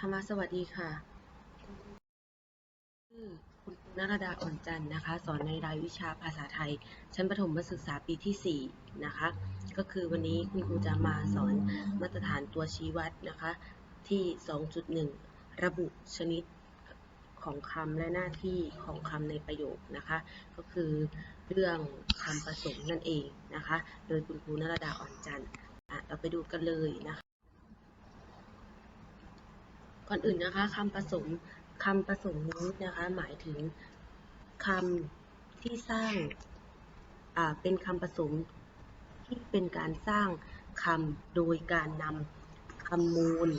ธรรมสวัสดีค่ะชื่อคุณครูนรดาอ่อนจันทร์นะคะ สอนในรายวิชาภาษาไทย ชั้นประถมศึกษาปีที่ 4 นะคะ ก็คือวันนี้คุณครูจะมาสอนมาตรฐานตัวชี้วัดนะคะ ที่ 2.1 ระบุชนิดของคำและหน้าที่ของคำในประโยคนะคะ ก็คือเรื่องคำผสมนั่นเองนะคะ โดยคุณครูนรดาอ่อนจันทร์เราไปดูกันเลยนะคะ ก่อนอื่นนะคะคำผสมคำผสมนี้นะคะ หมายถึงคำที่สร้างเป็นคำผสมที่เป็นการสร้างคำโดยการนำคำมูล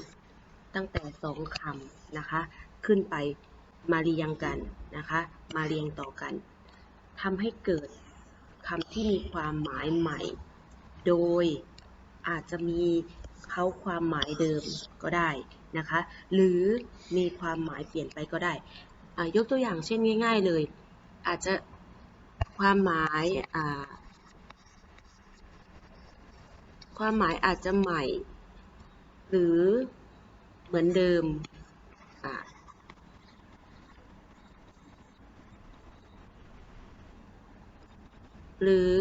ตั้งแต่สองคำนะคะ ขึ้นไปมาเรียงกันนะคะ มาเรียงต่อกันทำให้เกิดคำที่มีความหมายใหม่ โดยอาจจะมี เขาความหมายเดิมก็ได้นะคะ หรือมีความหมายเปลี่ยนไปก็ได้ ยกตัวอย่างเช่นง่าย ๆเลย อาจจะความหมายความหมายอาจจะใหม่ หรือเหมือนเดิมหรือ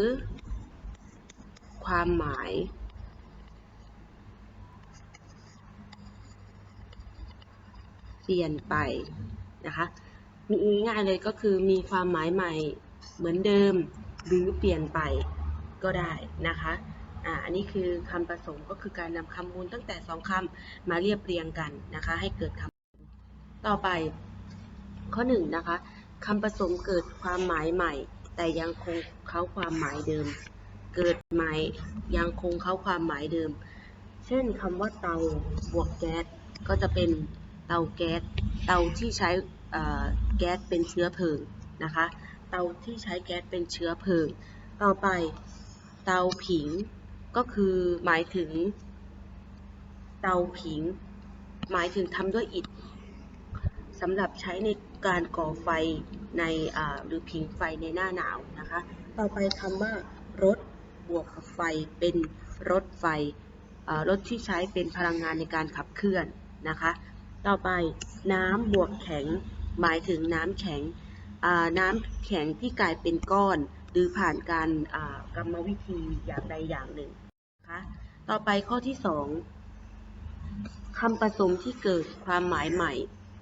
ความหมาย เปลี่ยนไปนะคะมีง่ายเลยก็คือมีความหมายใหม่เหมือนเดิมหรือเปลี่ยนไปก็ได้นะคะอ่าอันนี้คือคำผสมก็คือการนำคำมูลตั้งแต่สองคำมาเรียบเรียงกันนะคะ ให้เกิดคำต่อไปข้อหนึ่งนะคะคำผสมเกิดความหมายใหม่ แต่ยังคงเขาความหมายเดิม เกิดใหม่ยังคงเขาความหมายเดิม เช่นคำว่าเตาบวกแก๊สก็จะเป็น เตาแก๊ส เตาที่ใช้แก๊สเป็นเชื้อเพลิงนะคะ เตาที่ใช้แก๊สเป็นเชื้อเพลิง ต่อไปเตาผิงก็คือหมายถึง เตาผิง หมายถึงทำด้วยอิฐสำหรับใช้ในการก่อไฟในหรือผิงไฟในหน้าหนาวนะคะ ต่อไปคำว่ารถบวกกับไฟเป็นรถไฟรถที่ใช้เป็นพลังงานในการขับเคลื่อนนะคะ ต่อไปน้ำบวกแข็ง หมายถึงน้ำแข็งน้ำแข็งที่กลายเป็นก้อน หรือผ่านการกรรมวิธีอย่างใดอย่างหนึ่งนะคะต่อไปข้อที่สองคำผสมที่เกิดความหมายใหม่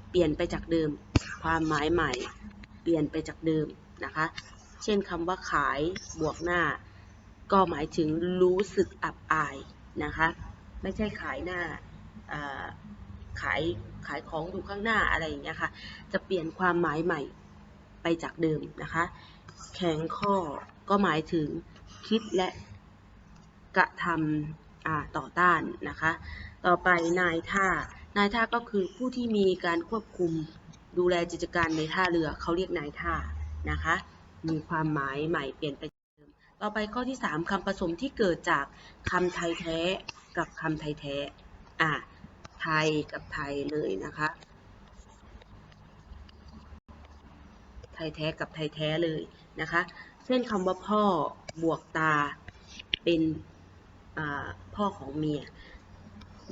เปลี่ยนไปจากเดิม ความหมายใหม่ เปลี่ยนไปจากเดิมนะคะ เช่นคำว่าขายบวกหน้า ก็หมายถึงรู้สึกอับอายนะคะ ไม่ใช่ขายหน้าอ่า ขายขายของอยู่ข้างหน้าอะไรอย่างเงี้ยค่ะ จะเปลี่ยนความหมายใหม่ไปจากเดิมนะคะ แข็งข้อก็หมายถึงคิดและกระทำต่อต้านนะคะ ต่อไปนายท่านายท่าก็คือผู้ที่มีการควบคุมดูแลกิจการในท่าเรือเขาเรียกนายท่านะคะ มีความหมายใหม่เปลี่ยนไปจากเดิมต่อไปข้อที่ 3คำผสมที่เกิดจากคำไทยแท้กับคำไทยแท้อ่า ไทยกับไทยเลยนะคะ ไทยแท้กับไทยแท้เลยนะคะเช่นคำว่าพ่อบวกตาเป็นพ่อของเมีย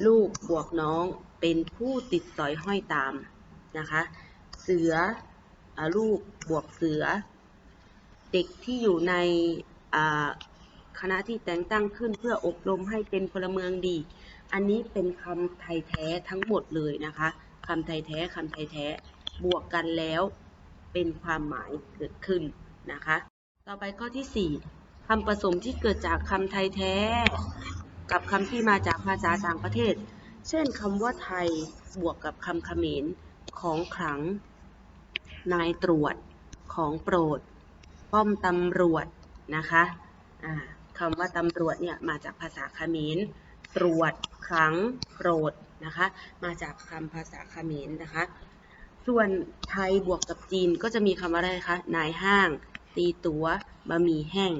ลูกบวกน้องเป็นผู้ติดสอยห้อยตามนะคะ เสืออลูกบวกเสือ เด็กที่อยู่ในคณะที่แต่งตั้งขึ้นเพื่ออบรมให้เป็นพลเมืองดี อันนี้เป็นคำไทยแท้ทั้งหมดเลยนะคะคำไทยแท้คำไทยแท้บวกกันแล้วเป็นความหมายเกิดขึ้นนะคะ ต่อไปข้อที่ 4คำผสมที่เกิดจากคำไทยแท้ กับคำที่มาจากภาษาต่างประเทศ เช่นคำว่าไทยบวกกับคำเขมรของขลัง นายตรวจ ของโปรด ป้อมตำรวจนะคะอ่าคำว่าตำรวจเนี่ยมาจากภาษาเขมร ตรวจขังโปรดนะคะ มาจากคำภาษาเขมรนะคะ ส่วนไทยบวกกับจีนก็จะมีคำว่าอะไรคะ นายห้าง ตีตัว๋วบะหมี่แห้ง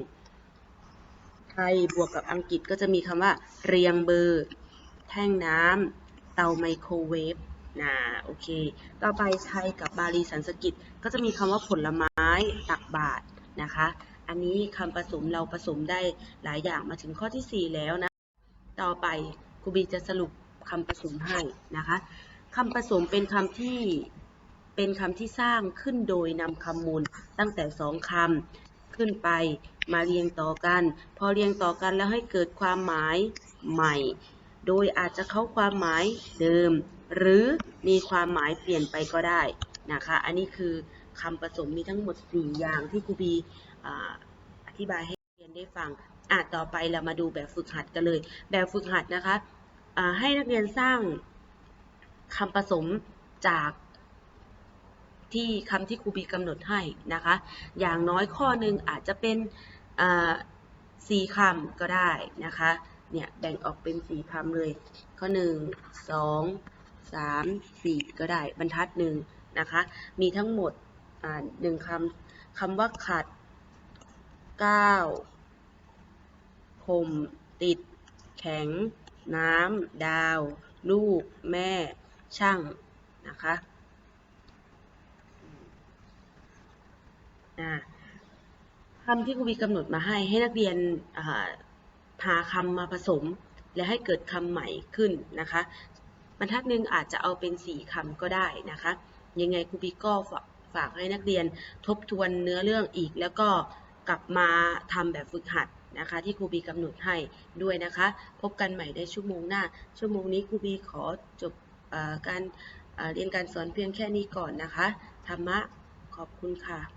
ไทยบวกกับอังกฤษก็จะมีคำว่า เรียงเบอร์ แท่งน้ำ เตาไมโครเวฟนะโอเค ต่อไปไทยกับบาลีสันสกฤตก็จะมีคำว่าผลไม้ตักบาตรนะคะ อันนี้คำผสมเราผสมได้หลายอย่างมาถึงข้อที่ 4 แล้วนะ ต่อไปครูบีจะสรุปคำผสมให้นะคะคำผสมเป็นคำที่เป็นคำที่สร้างขึ้นโดยนำคำมูลตั้งแต่สองคำขึ้นไปมาเรียงต่อกัน พอเรียงต่อกันแล้วให้เกิดความหมายใหม่ โดยอาจจะเข้าความหมายเดิม หรือมีความหมายเปลี่ยนไปก็ได้นะคะ อันนี้คือคำผสมมีทั้งหมด 4 อย่างที่ครูบีออธิบายให้ รียนได้ฟังอะต่อไปเรามาดูแบบฝึกหัดกันเลย แบบฝึกหัดนะคะให้นักเรียนสร้างคำผสมจากที่คำที่ครูบีกำหนดให้นะคะ อย่างน้อยข้อหนึ่งอาจจะเป็นสี่คำก็ได้นะคะ เนี่ยแบ่งออกเป็นสี่คำเลย ข้อหนึ่งสองสามสี่ก็ได้บรรทัดหนึ่งนะคะ มีทั้งหมดหนึ่งคำคำว่าขัดเก้า วผมติด แข็ง น้ำ ดาว ลูก แม่ ช่าง นะคะคำที่ครูบีกำหนดมาให้ให้นักเรียนอ่าหาคำมาผสม และให้เกิดคำใหม่ขึ้นนะคะ บรรทัดหนึ่งอาจจะเอาเป็นสี่คำก็ได้นะคะ ยังไงครูบีก็ฝากให้นักเรียนทบทวนเนื้อเรื่องอีก แล้วก็กลับมาทำแบบฝึกหัด นะคะ ที่ครูบีกำหนดให้ด้วยนะคะ พบกันใหม่ในชั่วโมงหน้า ชั่วโมงนี้ครูบีขอจบอการเรียนการสอนเพียงแค่นี้ก่อนนะคะ ธรรมะขอบคุณค่ะ